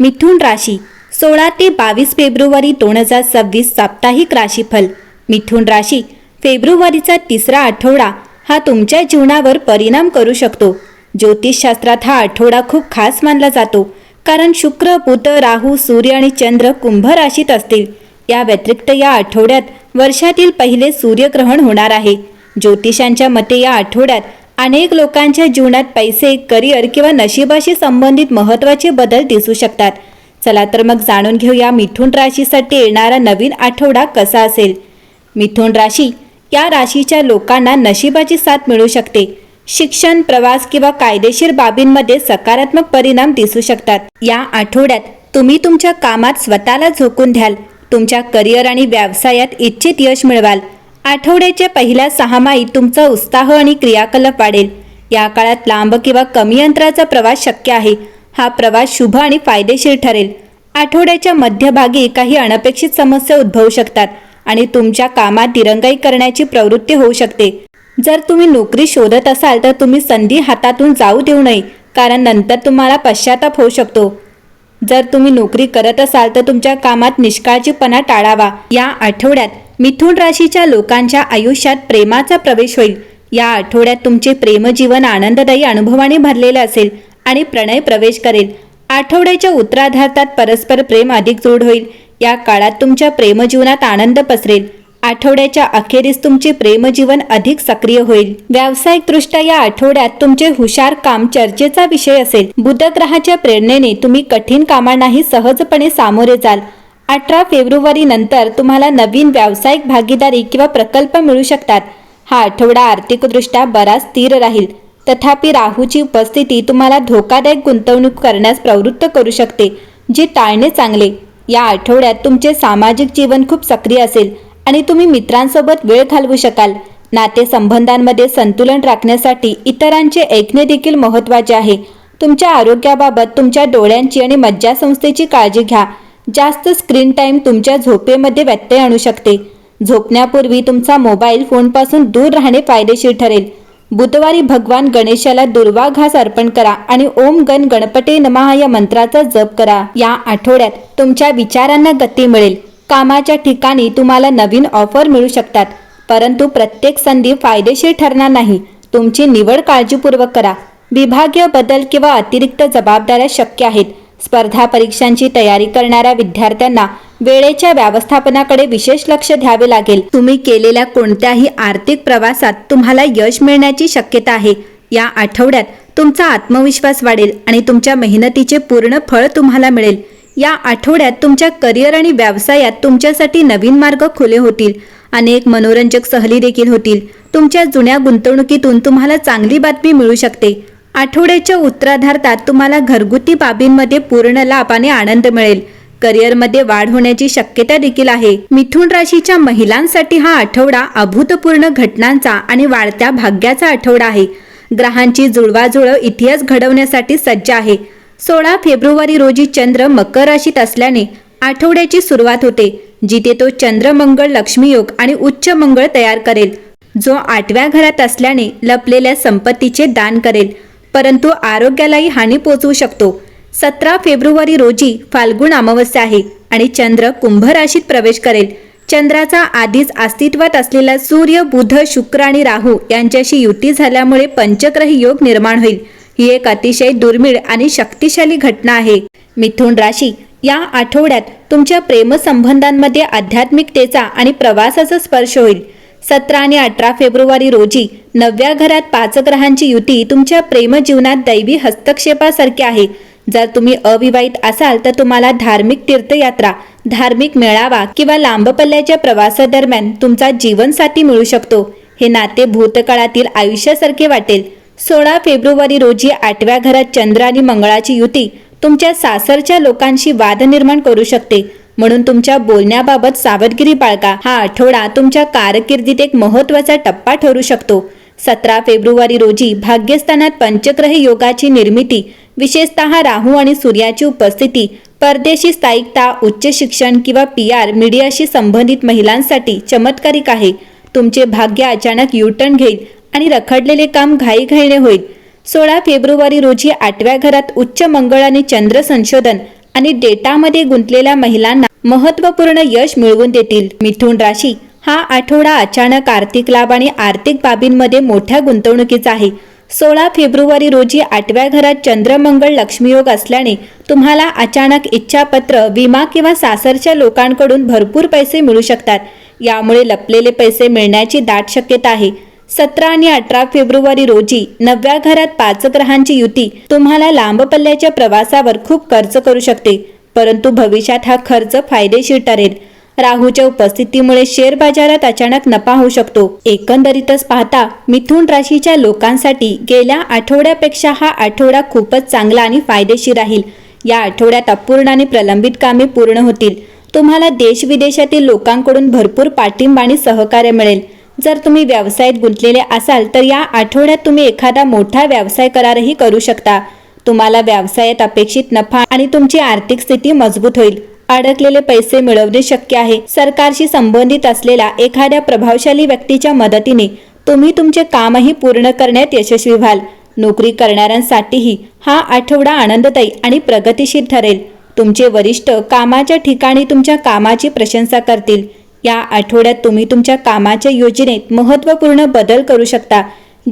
मिथुन राशी सोळा ते बावीस फेब्रुवारी दोन हजार सव्वीस साप्ताहिक राशीफल. मिथुन राशी फेब्रुवारीचा तिसरा आठवडा हा तुमच्या जीवनावर परिणाम करू शकतो. ज्योतिषशास्त्रात हा आठवडा खूप खास मानला जातो कारण शुक्र बुध राहू सूर्य आणि चंद्र कुंभ राशीत असतील. या व्यतिरिक्त या आठवड्यात वर्षातील पहिले सूर्यग्रहण होणार आहे. ज्योतिषांच्या मते या आठवड्यात अनेक लोकांच्या जीवनात पैसे करिअर किंवा नशिबाशी संबंधित महत्त्वाचे बदल दिसू शकतात. चला तर मग जाणून घेऊया मिथुन राशीसाठी येणारा नवीन आठवडा कसा असेल. मिथुन राशी या राशीच्या लोकांना नशिबाची साथ मिळू शकते. शिक्षण प्रवास किंवा कायदेशीर बाबींमध्ये सकारात्मक परिणाम दिसू शकतात. या आठवड्यात तुम्ही तुमच्या कामात स्वतःला झोकून द्याल. तुमच्या करिअर आणि व्यवसायात इच्छित यश मिळवाल. आठवड्याच्या पहिल्या सहामाहीत तुमचा उत्साह आणि क्रियाकलाप वाढेल. या काळात लांब किंवा कमी अंतराचा प्रवास शक्य आहे. हा प्रवास शुभ आणि फायदेशीर ठरेल. आठवड्याच्या मध्यभागी काही अनपेक्षित समस्या उद्भवू शकतात आणि तुमच्या कामात दिरंगाई करण्याची प्रवृत्ती होऊ शकते. जर तुम्ही नोकरी शोधत असाल तर तुम्ही संधी हातातून जाऊ देऊ नये कारण नंतर तुम्हाला पश्चाताप होऊ शकतो. जर तुम्ही नोकरी करत असाल तर तुमच्या कामात निष्काळजीपणा टाळावा. या आठवड्यात मिथुन राशीच्या लोकांच्या आयुष्यात प्रेमाचा प्रवेश होईल. या आठवड्यात तुमचे प्रेमजीवन आनंददायी अनुभवाने भरलेले असेल आणि प्रणय प्रवेश करेल. आठवड्याच्या उत्तराधार्तात परस्पर प्रेम अधिक दृढ होईल. या काळात तुमच्या प्रेमजीवनात आनंद पसरेल. आठवड्याच्या अखेरीस तुमचे प्रेमजीवन अधिक सक्रिय होईल. व्यावसायिकदृष्ट्या या आठवड्यात तुमचे हुशार काम चर्चेचा विषय असेल. बुध ग्रहाच्या प्रेरणेने तुम्ही कठीण कामांनाही सहजपणे सामोरे जाल. अठरा फेब्रुवारी नंतर तुम्हाला नवीन व्यावसायिक भागीदारी किंवा प्रकल्प मिळू शकतात. हा आठवडा आर्थिकदृष्ट्या बराच स्थिर राहील. तथापि राहूची उपस्थिती तुम्हाला धोकादायक गुंतवणूक करण्यास प्रवृत्त करू शकते जी टाळणे चांगले. या आठवड्यात तुमचे सामाजिक जीवन खूप सक्रिय असेल आणि तुम्ही मित्रांसोबत वेळ घालवू शकाल. नातेसंबंधांमध्ये संतुलन राखण्यासाठी इतरांचे ऐकणे देखील महत्त्वाचे आहे. तुमच्या आरोग्याबाबत तुमच्या डोळ्यांची आणि मज्जासंस्थेची काळजी घ्या. जास्त स्क्रीन टाईम तुमच्या झोपेमध्ये व्यत्यय आणू शकते. झोपण्यापूर्वी तुमचा मोबाईल फोनपासून दूर राहणे फायदेशीर ठरेल. बुधवारी भगवान गणेशाला दुर्वा घास अर्पण करा आणि ओम गण गणपते नमहा या मंत्राचा जप करा. या आठवड्यात तुमच्या विचारांना गती मिळेल. कामाच्या ठिकाणी तुम्हाला नवीन ऑफर मिळू शकतात. परंतु प्रत्येक संधी फायदेशीर ठरणार नाही. तुमची निवड काळजीपूर्वक करा. विभागीय बदल किंवा अतिरिक्त जबाबदाऱ्या शक्य आहेत. स्पर्धा परीक्षांची तयारी करणाऱ्या विद्यार्थ्यांना वेळेच्या व्यवस्थापनाकडे विशेष लक्ष द्यावे लागेल. तुम्ही केलेल्या कोणत्याही आर्थिक प्रवासात तुम्हाला यश मिळण्याची शक्यता आहे. या आठवड्यात तुमचा आत्मविश्वास वाढेल आणि तुमच्या मेहनतीचे पूर्ण फळ तुम्हाला मिळेल. या आठवड्यात तुमच्या करिअर आणि व्यवसायात तुमच्यासाठी नवीन मार्ग खुले होतील. अनेक मनोरंजक सहली देखील होतील. तुमच्या जुन्या गुंतवणुकीतून तुम्हाला चांगली बातमी मिळू शकते. आठवड्याच्या उत्तराधार्तात तुम्हाला घरगुती बाबींमध्ये पूर्ण लाभ आणि आनंद मिळेल. करिअरमध्ये वाढ होण्याची शक्यता देखील आहे. मिथुन राशीच्या महिलांसाठी हा आठवडा अभूतपूर्ण घटनांचा आणि वाढत्या भाग्याचा आठवडा आहे. ग्रहांची जुळवाजुळव इतिहास घडवण्यासाठी सज्ज आहे. सोळा फेब्रुवारी रोजी चंद्र मकर राशीत असल्याने आठवड्याची सुरुवात होते जिथे तो चंद्रमंगळ लक्ष्मी योग आणि उच्च मंगळ तयार करेल. जो आठव्या घरात असल्याने लपलेल्या संपत्तीचे दान करेल. परंतु आरोग्यालाही हानी पोचवू शकतो. सतरा फेब्रुवारी रोजी फाल्गुन अमावस्या आहे आणि चंद्र कुंभ राशीत प्रवेश करेल. चंद्राचा आधीच अस्तित्वात असलेला सूर्य बुध शुक्र आणि राहू यांच्याशी युती झाल्यामुळे पंचग्रही योग निर्माण होईल. ही एक अतिशय दुर्मिळ आणि शक्तिशाली घटना आहे. मिथुन राशी या आठवड्यात तुमच्या प्रेमसंबंधांमध्ये आध्यात्मिकतेचा आणि प्रवासाचा स्पर्श होईल. सतरा आणि अठरा फेब्रुवारी रोजी नवव्या घरात पाच ग्रहांची युती तुमच्या प्रेमजीवनात दैवी हस्तक्षेपासारखी आहे. जर तुम्ही अविवाहित असाल तर तुम्हाला धार्मिक तीर्थयात्रा धार्मिक मेळावा किंवा लांब पल्ल्याच्या प्रवासादरम्यान तुमचा जीवनसाथी मिळू शकतो. हे नाते भूतकाळातील आयुष्यासारखे वाटेल. सोळा फेब्रुवारी रोजी आठव्या घरात चंद्र आणि मंगळाची युती तुमच्या सासरच्या लोकांशी वाद निर्माण करू शकते. म्हणून तुमच्या बोलण्याबाबत सावधगिरी बाळगा. हा आठवडा तुमच्या कारकिर्दीत एक महत्त्वाचा टप्पा ठरू शकतो. सतरा फेब्रुवारी रोजी भाग्यस्थानात पंचग्रह योगाची निर्मिती विशेषतः राहू आणि सूर्याची उपस्थिती परदेशी स्थायिकता उच्च शिक्षण किंवा पी आर मीडियाशी संबंधित महिलांसाठी चमत्कारिक आहे. तुमचे भाग्य अचानक युटर्न घेईल आणि रखडलेले काम घाईघाईने होईल. सोळा फेब्रुवारी रोजी आठव्या घरात उच्च मंगळ आणि चंद्र संशोधन आणि डेटामध्ये गुंतलेल्या महिलांना महत्त्वपूर्ण यश मिळवून देतील. मिथुन राशी हा आठवडा अचानक आर्थिक लाभ आणि आर्थिक बाबींमध्ये मोठ्या गुंतवणुकीचा आहे. सोळा फेब्रुवारी रोजी आठव्या घरात चंद्रमंगळ लक्ष्मीयोग असल्याने तुम्हाला अचानक इच्छापत्र विमा किंवा सासरच्या लोकांकडून भरपूर पैसे मिळू शकतात. यामुळे लपलेले पैसे मिळण्याची दाट शक्यता आहे. सतरा आणि अठरा फेब्रुवारी रोजी नवव्या घरात पाच ग्रहांची युती तुम्हाला लांब पल्ल्याच्या प्रवासावर खूप खर्च करू शकते. परंतु भविष्यात हा खर्च फायदेशीर ठरेल. राहूच्या उपस्थितीमुळे शेअर बाजारात अचानक नफा होऊ शकतो. एकंदरीतच पाहता मिथुन राशीच्या लोकांसाठी गेल्या आठवड्यापेक्षा हा आठवडा खूपच चांगला आणि फायदेशीर राहील. या आठवड्यात अपूर्ण आणि प्रलंबित कामे पूर्ण होतील. तुम्हाला देश विदेशातील लोकांकडून भरपूर पाठिंबा आणि सहकार्य मिळेल. जर तुम्ही व्यवसायात गुंतलेले असाल तर या आठवड्यात तुम्ही एखादा मोठा व्यवसाय करारही करू शकता. तुम्हाला व्यवसायात अपेक्षित नफा आणि तुमची आर्थिक स्थिती मजबूत होईल. अडकलेले पैसे मिळवणे शक्य आहे. सरकारशी संबंधित असलेल्या एखाद्या प्रभावशाली व्यक्तीच्या मदतीने तुम्ही तुमचे कामही पूर्ण करण्यात यशस्वी व्हाल. नोकरी करणाऱ्यांसाठीही हा आठवडा आनंददायी आणि प्रगतिशील ठरेल. तुमचे वरिष्ठ कामाच्या ठिकाणी तुमच्या कामाची प्रशंसा करतील. या आठवड्यात तुम्ही तुमच्या कामाच्या योजनेत महत्त्वपूर्ण बदल करू शकता.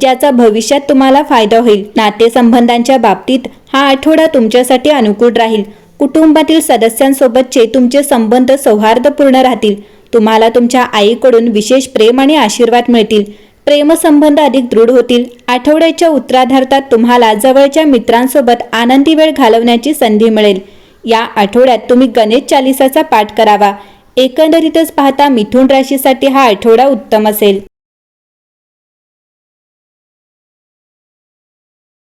ज्याचा भविष्यात तुम्हाला फायदा होईल. नातेसंबंधांच्या बाबतीत हा आठवडा तुमच्यासाठी अनुकूल राहील. कुटुंबातील सदस्यांसोबतचे तुमचे संबंध सौहार्दपूर्ण राहतील. तुम्हाला तुमच्या आईकडून विशेष प्रेम आणि आशीर्वाद मिळतील. प्रेमसंबंध अधिक दृढ होतील. आठवड्याच्या उत्तराधार्तात तुम्हाला जवळच्या मित्रांसोबत आनंदी वेळ घालवण्याची संधी मिळेल. या आठवड्यात तुम्ही गणेश चालिसाचा पाठ करावा. एकंदरीतच पाहता मिथुन राशीसाठी हा आठवडा उत्तम असेल.